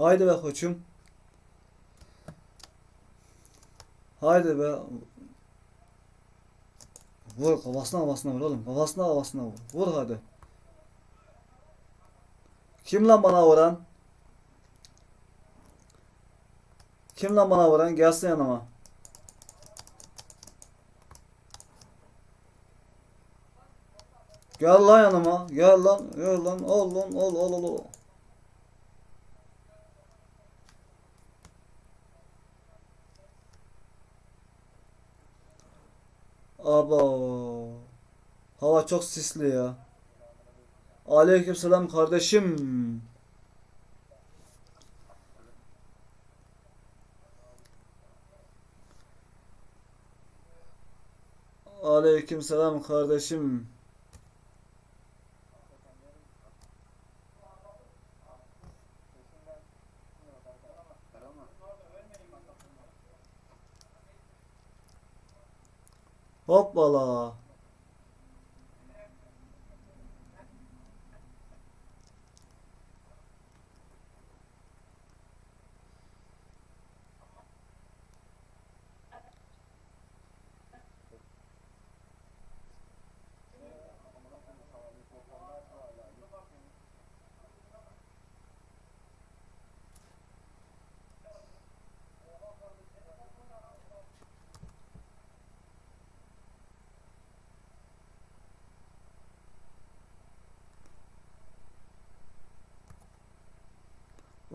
Haydi be koçum. Haydi be. Vur kafasına kafasına vur oğlum. Kafasına kafasına vur. Vur hadi. Kim lan bana vuran? Kim lan bana vuran? Gelsin yanıma. Gel lan yanıma. Gel lan. Gel lan. Ol lan. Ol ol ol. Aba. Hava çok sisli ya. Aleykümselam kardeşim. Aleykümselam kardeşim. Hoppala.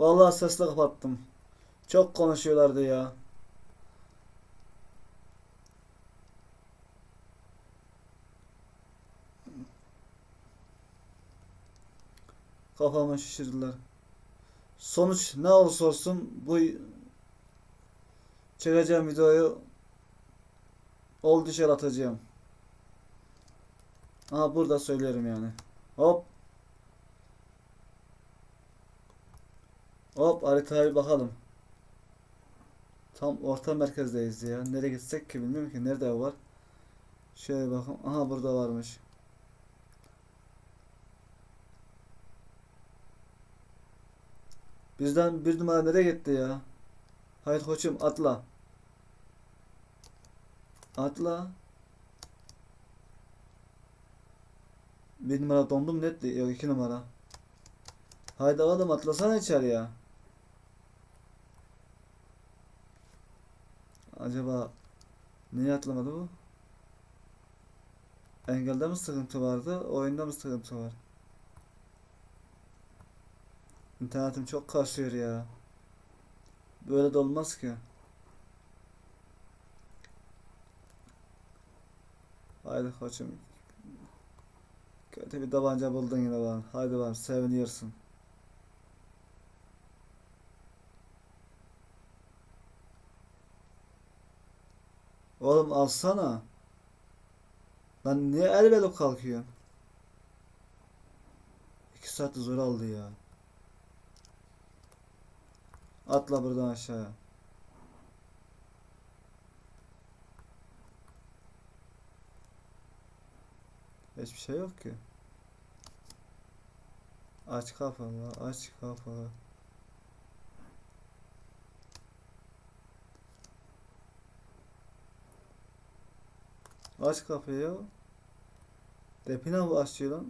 Vallahi sesle kapattım. Çok konuşuyorlardı ya. Kafamı şişirdiler. Sonuç ne olursa olsun bu çekeceğim videoyu oldu atacağım. Aha burada söylerim yani. Hop. Hop haritaya bir bakalım. Tam orta merkezdeyiz ya. Nereye gitsek ki bilmiyorum ki. Nerede var? Şöyle bakalım. Aha burada varmış. Bizden bir numara nereye gitti ya? Hayır koçum atla. Atla. Bir numara dondum netti? Yok iki numara. Haydi oğlum atlasana içeri ya. Acaba niye atlamadı bu? Engelde mi sıkıntı vardı? Oyunda mı sıkıntı var? İnternetim çok kasıyor ya. Böyle de olmaz ki. Haydi koçum. Kötü bir tabanca buldun yine bana. Haydi bakalım seviniyorsun. Oğlum alsana. Lan niye el verip kalkıyorsun? İki saat zor aldı ya. Atla buradan aşağıya. Hiçbir şey yok ki. Aç kafanı, aç kafanı. Aç kapıyı ya. Depine mi açıyor lan?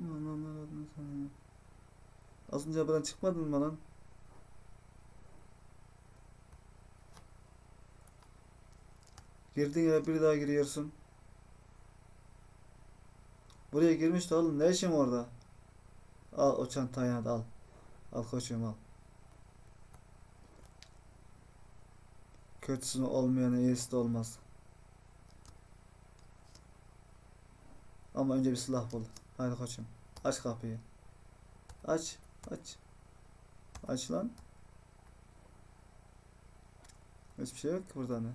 Az önce buradan çıkmadın mı lan? Girdin ya bir daha giriyorsun. Buraya girmiş de oğlum ne işin orada? Al o çantayı hadi al. Al koçum al. Kötüsünü olmayan iyisi de olmaz. Ama önce bir silah bul. Haydi koçum. Aç kapıyı. Aç. Aç. Aç lan. Hiçbir şey yok ki burada ne?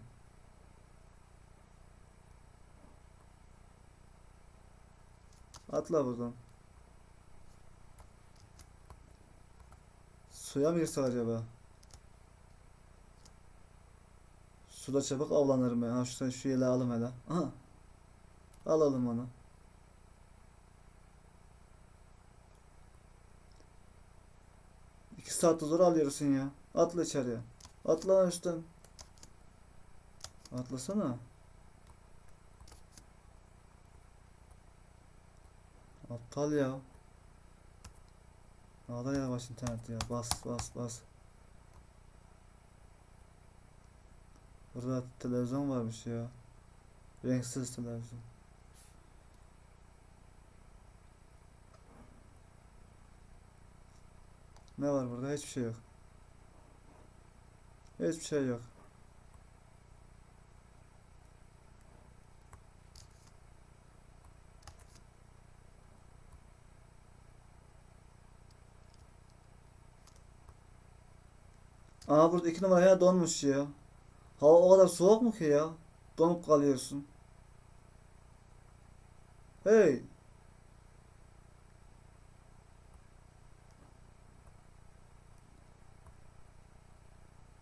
Atla buradan. Suya mı girsek acaba? Suda çabuk avlanırım ya. Ha şu, şu yeleği alalım hele. Aha. Alalım onu. İki saatte zor alıyorsun ya. Atla içeriye. Atla üstten. Atlasana. Aptal ya. Ağda yavaş internet ya. Bas bas bas. Burada televizyon varmış ya. Renksiz televizyon. Ne var burada? Hiçbir şey yok. Hiçbir şey yok. Aa burada iki numara ya donmuş ya. Hava o kadar soğuk mu ki ya? Donup kalıyorsun. Hey.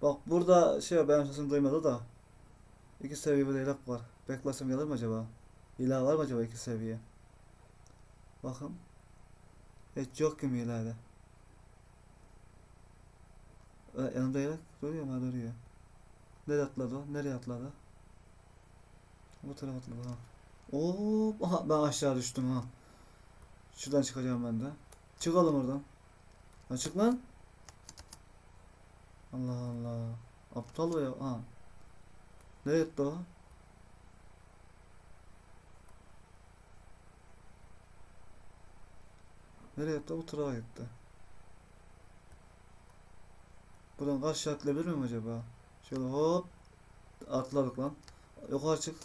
Bak burada şey benim sesimi duymadı da. İki seviye bir ilak var. Beklasem gelir mi acaba? İlah var mı acaba iki seviye? Bakın. Hiç yok gibi ilahda. E, yanımda ilak duruyor mu? Duruyor. Nereye atladı? Nereye atladı? Bu tarafa atladı ha. Oo, ben aşağı düştüm ha. Şuradan çıkacağım ben de. Çıkalım oradan. Ha çık lan. Allah Allah. Aptal o ya. Ha. Nereye gitti o? Nereye gitti? Bu tarafa gitti. Buradan karşı atlayabilir miyim acaba? Şöyle hop. Atladık lan. Yukarı çık.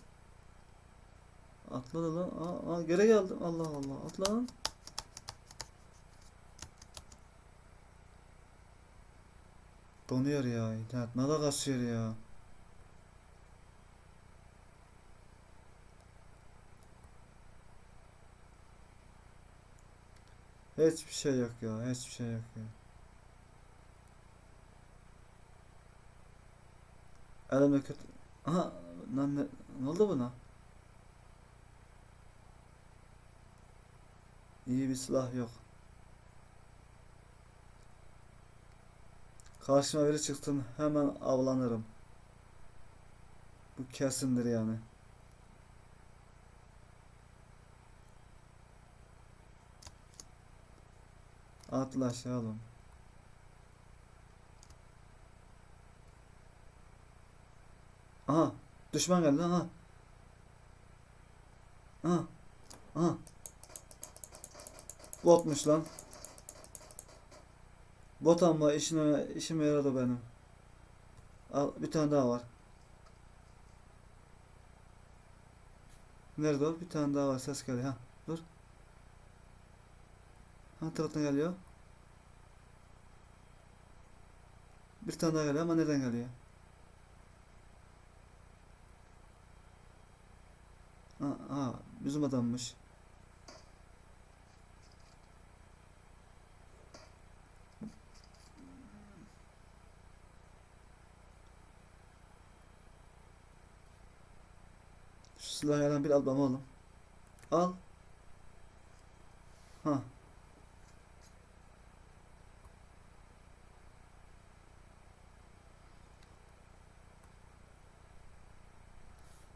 Atladı lan. Aa, aa, geri geldim. Allah Allah. Atla lan. Donuyor ya. İnternet nada kasıyor ya. Hiçbir şey yok ya. Hiçbir şey yok ya. Elimde kötü... Aha lan ne, ne oldu buna? İyi bir silah yok. Karşıma biri çıksın hemen avlanırım. Bu kesindir yani. Atla aşağı oğlum. Aha düşman geldi aha. Aha. Aha. Botmuş lan. Bot ama işine, işime yaradı benim. Al bir tane daha var. Nerede o? Bir tane daha var. Ses geliyor. Ha, dur. Ha taraftan geliyor. Bir tane daha geliyor ama nereden geliyor? Ha, ha bizim adammış. Bir al bana oğlum. Al. Ha.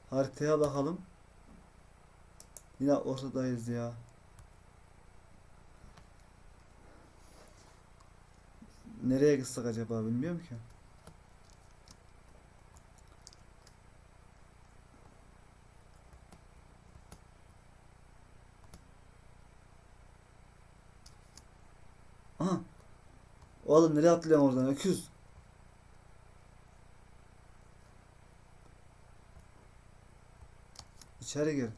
Haritaya bakalım. Yine ortadayız ya. Nereye gitsek acaba bilmiyorum ki. Aha. Oğlum nereye atlıyorsun oradan öküz? İçeri gir.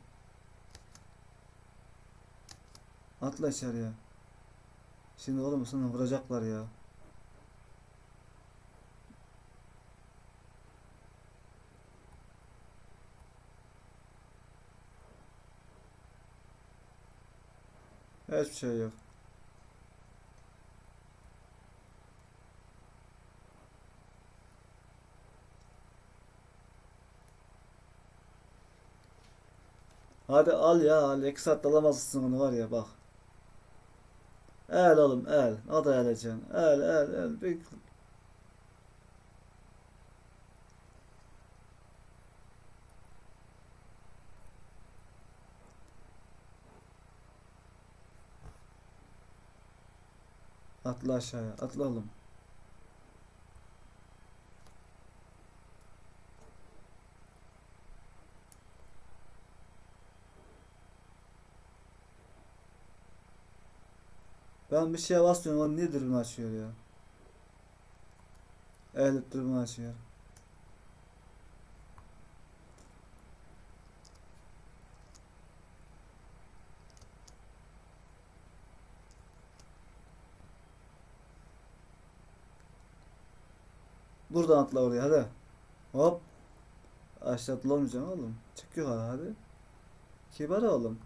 Atla içeriye. Şimdi oğlum sana vuracaklar ya. Hiçbir şey yok. Hadi al ya Alexa dalamaz sınırını var ya bak. El oğlum el. O da eleceksin. El el el. Bir... Atla aşağıya. Atla oğlum. Ben bir şeye basmıyorum. O niye dürbün açıyor ya? Evet dürbün açıyor. Buradan atla oraya hadi. Hop. Aşağı atlamayacağım oğlum. Çık yukarı hadi. Kibar oğlum.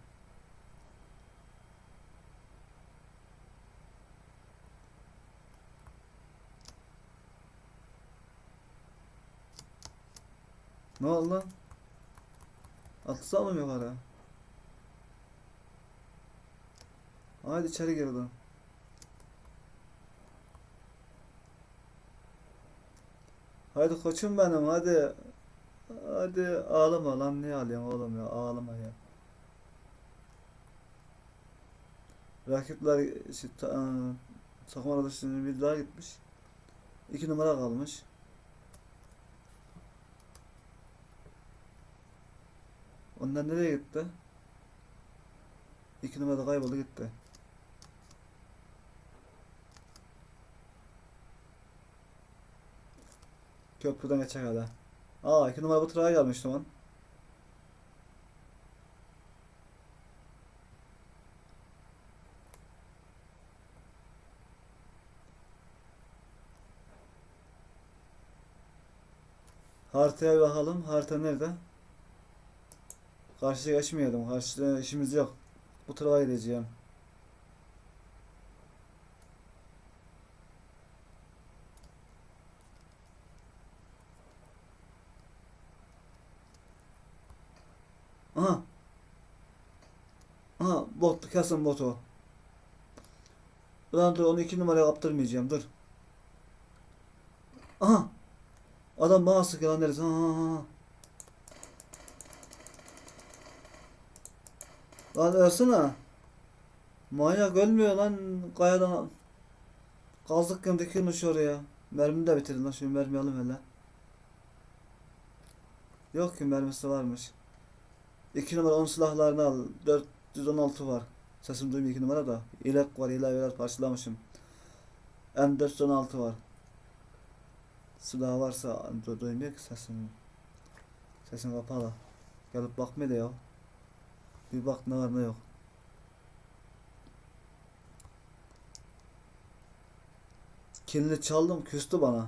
Ne oldu lan? Atlasana mı yukarı? Hadi içeri gir lan. Hadi koçum benim hadi. Hadi ağlama lan niye ağlıyorsun oğlum ya ağlama ya. Rakipler işte, ta, takım arkadaşlarının bir daha gitmiş. İki numara kalmış. Onlar nereye gitti? İki numara kayboldu gitti. Köprüden geçecek hala. Aa iki numara bu tırağa gelmiş lan. Haritaya bakalım. Harita nerede? Karşıya geçmeyelim. Karşıda işimiz yok. Bu tarafa gideceğim. Aha. Aha bot kesin bot o. Ulan dur onu iki numaraya kaptırmayacağım dur. Aha. Adam bana sıkıyor lan neresi? Aha, aha. Lan ölsene. Manyak ölmüyor lan kayadan. Kazdık gibi dikilmiş oraya. Mermini de bitirdin lan şimdi mermi alayım hele. Yok ki mermisi varmış. 2 numara 10 silahlarını al. 416 var. Sesim duymuyor 2 numara da. İlek var, ilek biraz parçalamışım. M416 var. Silah varsa du- duymuyor ki sesimi. Sesim kapalı. Gelip bakmıyor da ya. Bir bak ne var ne yok. Kilini çaldım küstü bana.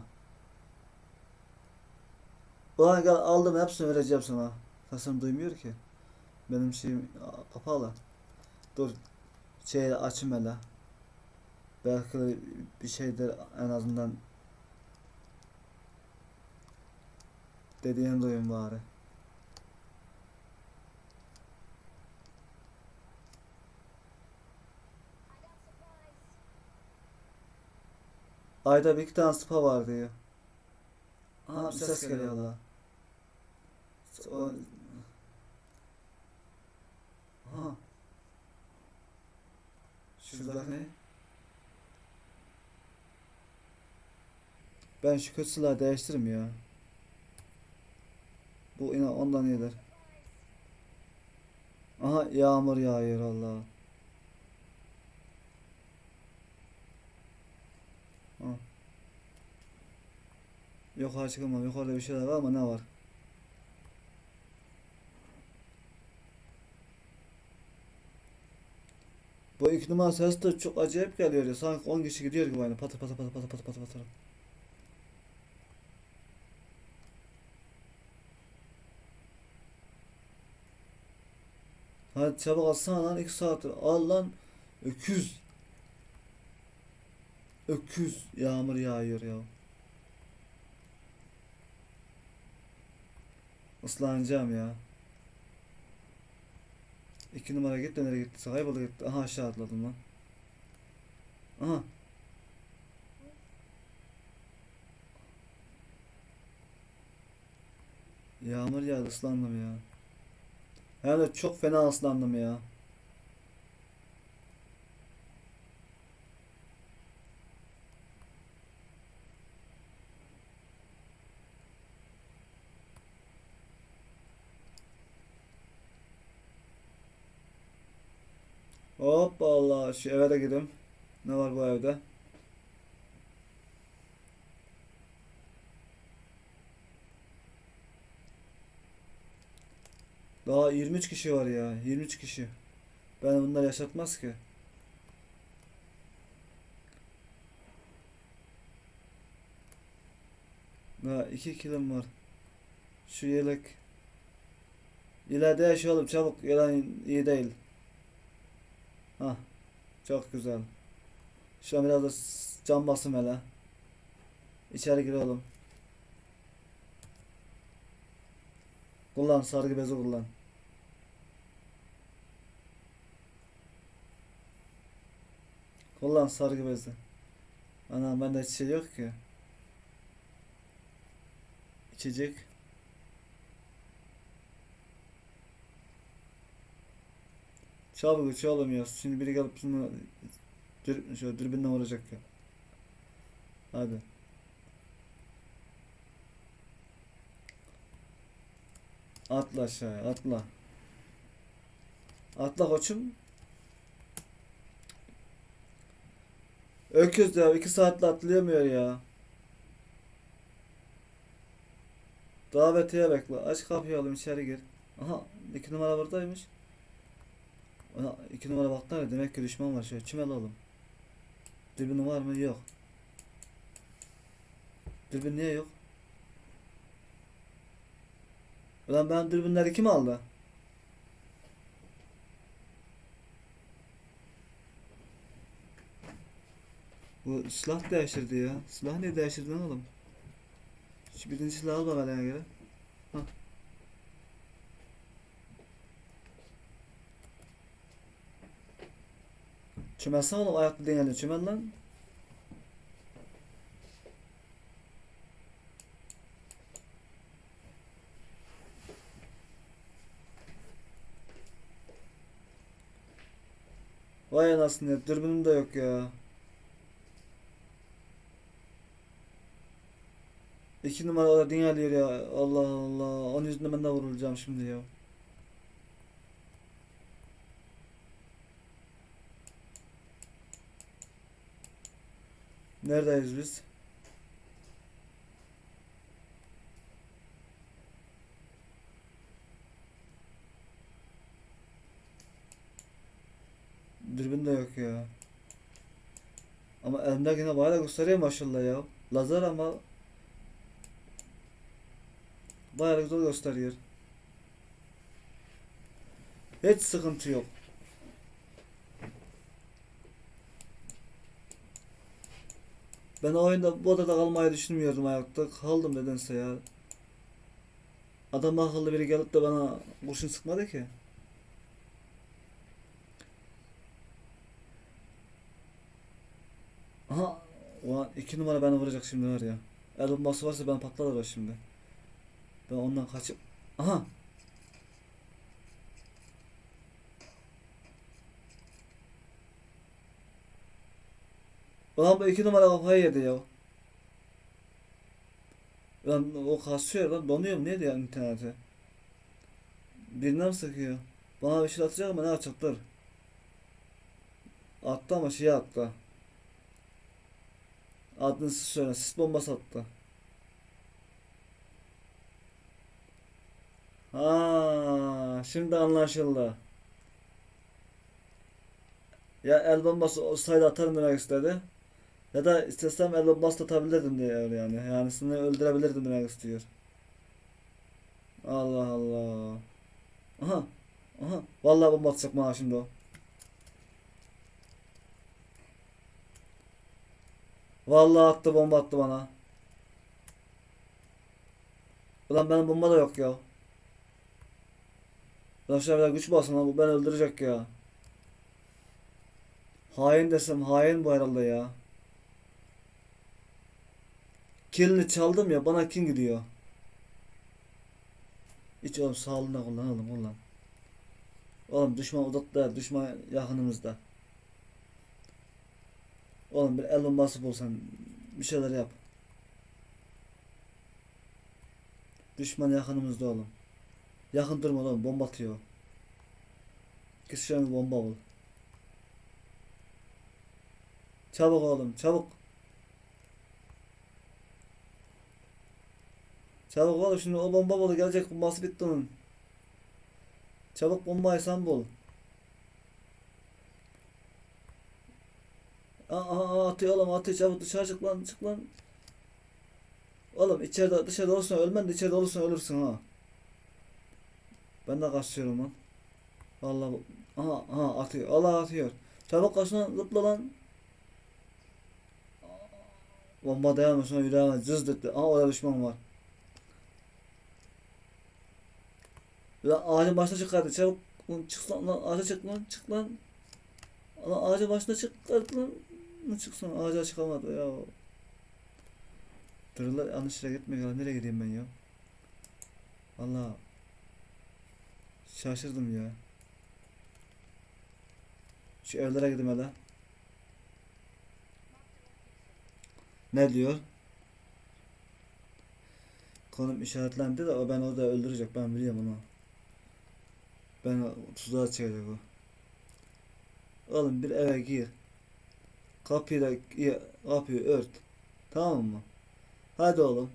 Ulan gel aldım hepsini vereceğim sana. Sesim duymuyor ki. Benim şeyim kapalı. Dur. Şey açayım hele. Belki bir şeydir en azından. Dediğini duyayım bari. Ayda bir iki tane spa var diyor. Aa, bir ses geliyor la. O... Aha. Şurada ne? Ben şu kötü silahı değiştiririm ya. Bu inan ondan iyidir. Aha yağmur yağıyor Allah. Ha. Yukarı çıkamam. Yukarıda bir şeyler var ama ne var? Bu iki numara ses de çok acayip geliyor ya. Sanki 10 kişi gidiyor gibi aynı. Patır patır patır patır patır patır patır. Hadi çabuk alsana lan 2 saattir. Al lan. Öküz. Öküz. Yağmur yağıyor ya. Islanacağım ya. İki numara gitti nereye gitti? Kayboldu gitti. Aha aşağı atladım lan. Aha. Yağmur yağdı ıslandım ya. Hem de çok fena ıslandım ya. Hop Allah şu eve de gidelim. Ne var bu evde? Daha 23 kişi var ya. 23 kişi. Ben bunlar yaşatmaz ki. Daha 2 kilim var. Şu yelek. İleride yaşayalım çabuk. Yalan iyi değil. Hah. Çok güzel. Şu an biraz da cam basım hele. İçeri girelim. Kullan sargı bezi kullan. Kullan sargı bezi. Ana bende şey yok ki. İçecek. Uç oğlum ya. Şimdi biri gelip şunu şöyle dürbünle vuracak ya. Hadi. Atla aşağıya atla. Atla koçum. Öküz ya iki saatte atlayamıyor ya. Davetiye bekle. Aç kapıyı oğlum içeri gir. Aha iki numara buradaymış. Ana iki numara baktı ya demek ki düşman var şöyle çimel oğlum. Dürbünün var mı? Yok. Dürbün niye yok? Ulan ben dürbünleri kim aldı? Bu silah değiştirdi ya. Silah niye değiştirdi lan oğlum? Şu birinci silahı al bana göre. Çömelsen oğlum ayaklı değil çömel lan. Vay anasını dürbünüm de yok ya. İki numara orada dinliyor ya. Allah Allah. Onun yüzünden ben de vurulacağım şimdi ya. Neredeyiz biz? Dürbün de yok ya. Ama elimde yine bayağı gösteriyor maşallah ya. Lazer ama bayağı güzel gösteriyor. Hiç sıkıntı yok. Ben o oyunda bu odada kalmayı düşünmüyordum ayakta. Kaldım nedense ya. Adam akıllı biri gelip de bana kurşun sıkmadı ki. Aha. Ulan iki numara beni vuracak şimdi var ya. El bombası varsa ben patlarım şimdi. Ben ondan kaçıp... Aha. Ulan bu iki numara kafayı yedi ya. Lan o kasıyor lan donuyor mu neydi ya internete? Birine mi sıkıyor? Bana bir şey atacak ama ne dur. Attı ama şey attı. Adını siz söyle. Sis bombası attı. Ha, şimdi anlaşıldı. Ya el bombası olsaydı atarım demek istedi. Ya da istesem el bombası da atabilirdim diyor yani. Yani seni öldürebilirdim demek istiyor. Allah Allah. Aha. Aha. Vallahi bomba atacak bana şimdi o. Vallahi attı bomba attı bana. Ulan benim bomba da yok ya. Ulan şuna biraz güç basın lan bu beni öldürecek ya. Hain desem hain bu herhalde ya. Kilini çaldım ya bana kim gidiyor? Hiç oğlum sağlığına kullanalım kullan. Oğlum düşman uzakta düşman yakınımızda. Oğlum bir el bombası bulsan bir şeyler yap. Düşman yakınımızda oğlum. Yakın durma oğlum bomba atıyor. Bir bomba bul. Çabuk oğlum çabuk. Çabuk oğlum şimdi o bomba bulu gelecek bombası bitti onun. Çabuk bombayı sen bul. Aa, aa, atıyor oğlum atıyor çabuk dışarı çık lan çık lan. Oğlum içeride dışarıda olursan ölmen de içeride olursan ölürsün ha. Ben de kaçıyorum lan. Vallahi bu. Aha aha atıyor. Allah atıyor. Çabuk kaç lan zıpla lan. Bomba dayanmış ona yüreğime cız dedi. Aha orada düşman var. Lan ağacın başına çık hadi çabuk. Lan çık lan, lan ağaca çık lan çık lan. Lan ağacın başına çık lan. Lan çıksana ağaca çıkamadı ya. Dur lan yanlış yere gitme ya. Nereye gideyim ben ya? Valla şaşırdım ya. Şu evlere gideyim hele. Ne diyor? Konum işaretlendi de o ben orada öldürecek ben biliyorum onu. Ben tuzağa çekecek o. Oğlum bir eve gir. Kapıyı da kapıyı ört. Tamam mı? Hadi oğlum.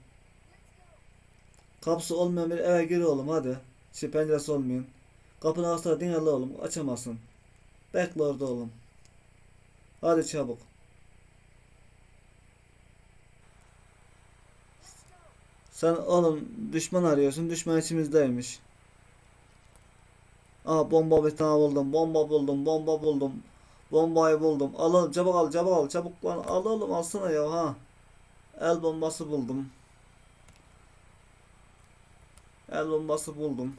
Kapısı olmayan bir eve gir oğlum hadi. Şey penceresi olmayan. Kapının ağzına dinle oğlum açamazsın. Bekle orada oğlum. Hadi çabuk. Sen oğlum düşman arıyorsun. Düşman içimizdeymiş. Aa bomba bir tane buldum. Bomba buldum. Bomba buldum. Bombayı buldum. Al oğlum çabuk al çabuk al çabuk lan al oğlum alsana ya ha. El bombası buldum. El bombası buldum.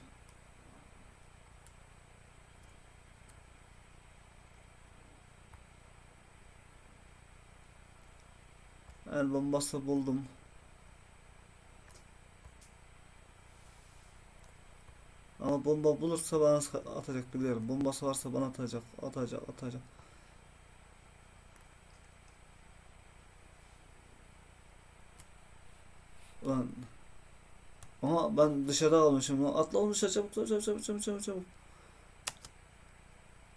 El bombası buldum. Ama bomba bulursa bana atacak biliyorum. Bombası varsa bana atacak, atacak, atacak. Ulan. Aha ben dışarıda kalmışım. Atla oğlum dışarı çabuk çabuk çabuk çabuk çabuk çabuk çabuk.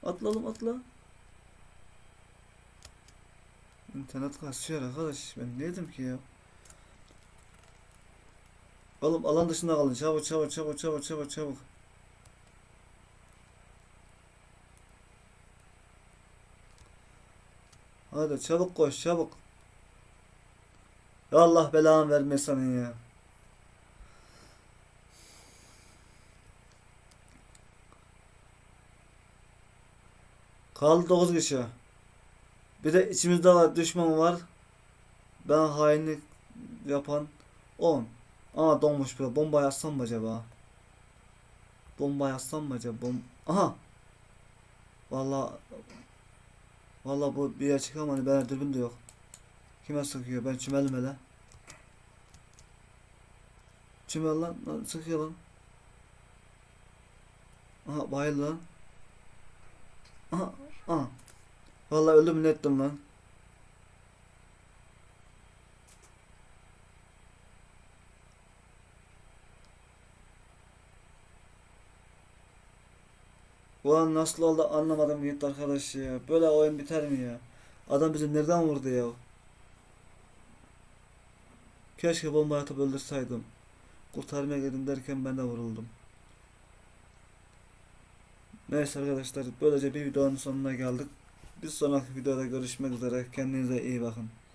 Atla oğlum atla. İnternet kasıyor arkadaş. Ben ne dedim ki ya? Oğlum alan dışında kalın. Çabuk çabuk çabuk çabuk çabuk çabuk. Hadi çabuk koş çabuk. Ya Allah belanı vermesin senin ya. Kaldı 9 kişi. Bir de içimizde var düşman var. Ben hainlik yapan 10. Aa donmuş bir bomba yazsam mı acaba? Bomba yazsam mı acaba? Bom Aha. Vallahi Vallahi bu bir yer çıkamadı. Ben dürbün de yok. Kime sıkıyor? Ben çümelim hele. Çümel lan. lan sıkıyor lan. Aha bayıldı lan. Aha. Aha. Vallahi öldüm ne ettim lan. Ulan nasıl oldu anlamadım gitti arkadaş ya. Böyle oyun biter mi ya? Adam bizi nereden vurdu ya? Keşke bomba atıp öldürseydim. Kurtarmaya gidin derken ben de vuruldum. Neyse arkadaşlar böylece bir videonun sonuna geldik. Bir sonraki videoda görüşmek üzere. Kendinize iyi bakın.